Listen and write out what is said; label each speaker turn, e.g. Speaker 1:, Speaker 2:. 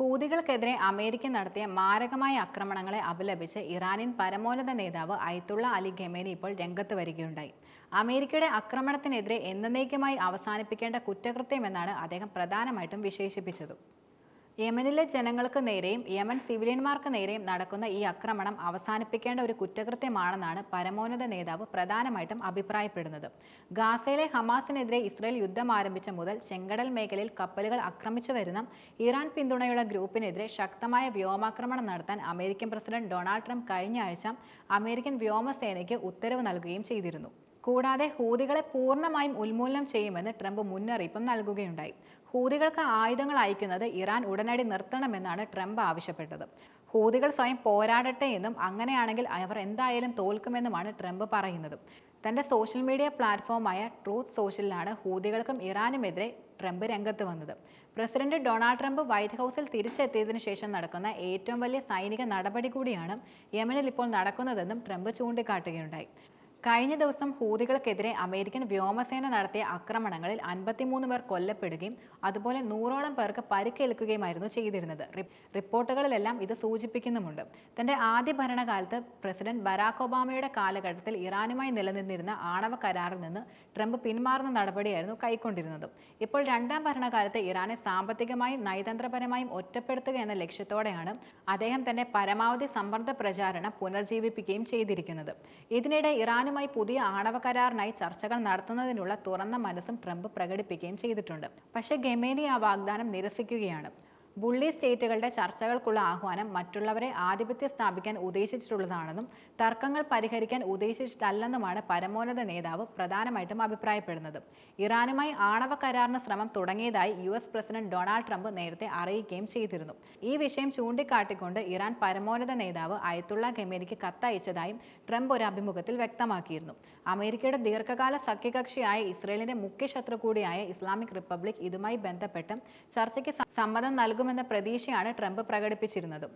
Speaker 1: ഹൂതികൾക്കെതിരെ America നടത്തിയ മാരകമായ ആക്രമണങ്ങളെ അപലപിച്ച് ഇറാനിൻ പരമോന്നത നേതാവ് അയത്തുള്ള അലി ഖമേനി ഇപ്പോൾ രംഗത്ത് വരികയുണ്ടായി. അമേരിക്കയുടെ ആക്രമണത്തിനെതിരെ എന്നേക്കുമായി അവസാനിപ്പിക്കേണ്ട കുറ്റകൃത്യമെന്നാണ് അദ്ദേഹം പ്രധാനമായിട്ടും വിശേഷിപ്പിച്ചത്. യമനിലെ ജനങ്ങൾക്ക് നേരെയും യമൻ സിവിലിയന്മാർക്ക് നേരെയും നടക്കുന്ന ഈ ആക്രമണം അവസാനിപ്പിക്കേണ്ട ഒരു കുറ്റകൃത്യമാണെന്നാണ് പരമോന്നത നേതാവ് പ്രധാനമായിട്ടും അഭിപ്രായപ്പെടുന്നത്. ഗാസയിലെ ഹമാസിനെതിരെ ഇസ്രയേൽ യുദ്ധം ആരംഭിച്ച മുതൽ ചെങ്കടൽ മേഖലയിൽ കപ്പലുകൾ ആക്രമിച്ചു വരുന്ന ഇറാൻ പിന്തുണയുള്ള ഗ്രൂപ്പിനെതിരെ ശക്തമായ വ്യോമാക്രമണം നടത്താൻ അമേരിക്കൻ പ്രസിഡന്റ് ഡൊണാൾഡ് ട്രംപ് കഴിഞ്ഞ ആഴ്ച അമേരിക്കൻ വ്യോമസേനയ്ക്ക് ഉത്തരവ് നൽകുകയും ചെയ്തിരുന്നു. കൂടാതെ ഹൂതികളെ പൂർണമായും ഉന്മൂലനം ചെയ്യുമെന്ന് ട്രംപ് മുന്നറിയിപ്പും നൽകുകയുണ്ടായി. ഹൂതികൾക്ക് ആയുധങ്ങൾ അയക്കുന്നത് ഇറാൻ ഉടനടി നിർത്തണമെന്നാണ് ട്രംപ് ആവശ്യപ്പെട്ടത്. ഹൂതികൾ സ്വയം പോരാടട്ടെ എന്നും അങ്ങനെയാണെങ്കിൽ അവർ എന്തായാലും തോൽക്കുമെന്നുമാണ് ട്രംപ് പറയുന്നത്. തന്റെ സോഷ്യൽ മീഡിയ പ്ലാറ്റ്ഫോമായ ട്രൂത്ത് സോഷ്യലിലാണ് ഹൂതികൾക്കും ഇറാനുമെതിരെ ട്രംപ് രംഗത്ത് വന്നത്. പ്രസിഡന്റ് ഡൊണാൾഡ് ട്രംപ് വൈറ്റ് ഹൗസിൽ തിരിച്ചെത്തിയതിനു ശേഷം നടക്കുന്ന ഏറ്റവും വലിയ സൈനിക നടപടി കൂടിയാണ് യമനിൽ ഇപ്പോൾ നടക്കുന്നതെന്നും ട്രംപ് ചൂണ്ടിക്കാട്ടുകയുണ്ടായി. കഴിഞ്ഞ ദിവസം ഹൂതികൾക്കെതിരെ അമേരിക്കൻ വ്യോമസേന നടത്തിയ ആക്രമണങ്ങളിൽ അൻപത്തിമൂന്ന് പേർ കൊല്ലപ്പെടുകയും അതുപോലെ നൂറോളം പേർക്ക് പരിക്കേൽക്കുകയുമായിരുന്നു ചെയ്തിരുന്നത്. റിപ്പോർട്ടുകളിലെല്ലാം ഇത് സൂചിപ്പിക്കുന്നുമുണ്ട്. തന്റെ ആദ്യ ഭരണകാലത്ത് പ്രസിഡന്റ് ബരാക് ഒബാമയുടെ കാലഘട്ടത്തിൽ ഇറാനുമായി നിലനിന്നിരുന്ന ആണവ കരാറിൽ നിന്ന് ട്രംപ് പിന്മാറുന്ന നടപടിയായിരുന്നു കൈക്കൊണ്ടിരുന്നത്. ഇപ്പോൾ രണ്ടാം ഭരണകാലത്ത് ഇറാനെ സാമ്പത്തികമായും നയതന്ത്രപരമായും ഒറ്റപ്പെടുത്തുക എന്ന ലക്ഷ്യത്തോടെയാണ് അദ്ദേഹം തന്റെ പരമാവധി സമ്മർദ്ദ പ്രചാരണം പുനർജീവിപ്പിക്കുകയും ചെയ്തിരിക്കുന്നത്. ഇതിനിടെ ഇറാനുമായി പുതിയ ആണവ കരാറിനായി ചർച്ചകൾ നടത്തുന്നതിനുള്ള തുറന്ന മനസ്സും ട്രംപ് പ്രകടിപ്പിക്കുകയും ചെയ്തിട്ടുണ്ട്. പക്ഷേ ഗമേനി ആ വാഗ്ദാനം നിരസിക്കുകയാണ്. ബുള്ളി സ്റ്റേറ്റുകളുടെ ചർച്ചകൾക്കുള്ള ആഹ്വാനം മറ്റുള്ളവരെ ആധിപത്യം സ്ഥാപിക്കാൻ ഉദ്ദേശിച്ചിട്ടുള്ളതാണെന്നും തർക്കങ്ങൾ പരിഹരിക്കാൻ ഉദ്ദേശിച്ചിട്ടല്ലെന്നുമാണ് പരമോന്നത നേതാവ് പ്രധാനമായിട്ടും അഭിപ്രായപ്പെടുന്നത്. ഇറാനുമായി ആണവ കരാറിന് ശ്രമം തുടങ്ങിയതായി U S president Donald Trump നേരത്തെ അറിയിക്കുകയും ചെയ്തിരുന്നു. ഈ വിഷയം ചൂണ്ടിക്കാട്ടിക്കൊണ്ട് ഇറാൻ പരമോന്നത നേതാവ് അയത്തുള്ള ഖമേനിക്ക് കത്തയച്ചതായും ട്രംപ് ഒരു അഭിമുഖത്തിൽ വ്യക്തമാക്കിയിരുന്നു. അമേരിക്കയുടെ ദീർഘകാല സഖ്യകക്ഷിയായ ഇസ്രയേലിന്റെ മുഖ്യ ശത്രു കൂടിയായ ഇസ്ലാമിക് റിപ്പബ്ലിക് ഇതുമായി ബന്ധപ്പെട്ട് ചർച്ചയ്ക്ക് സമ്മതം നൽകുമെന്ന പ്രതീക്ഷയാണ് ട്രംപ് പ്രകടിപ്പിച്ചിരുന്നത്.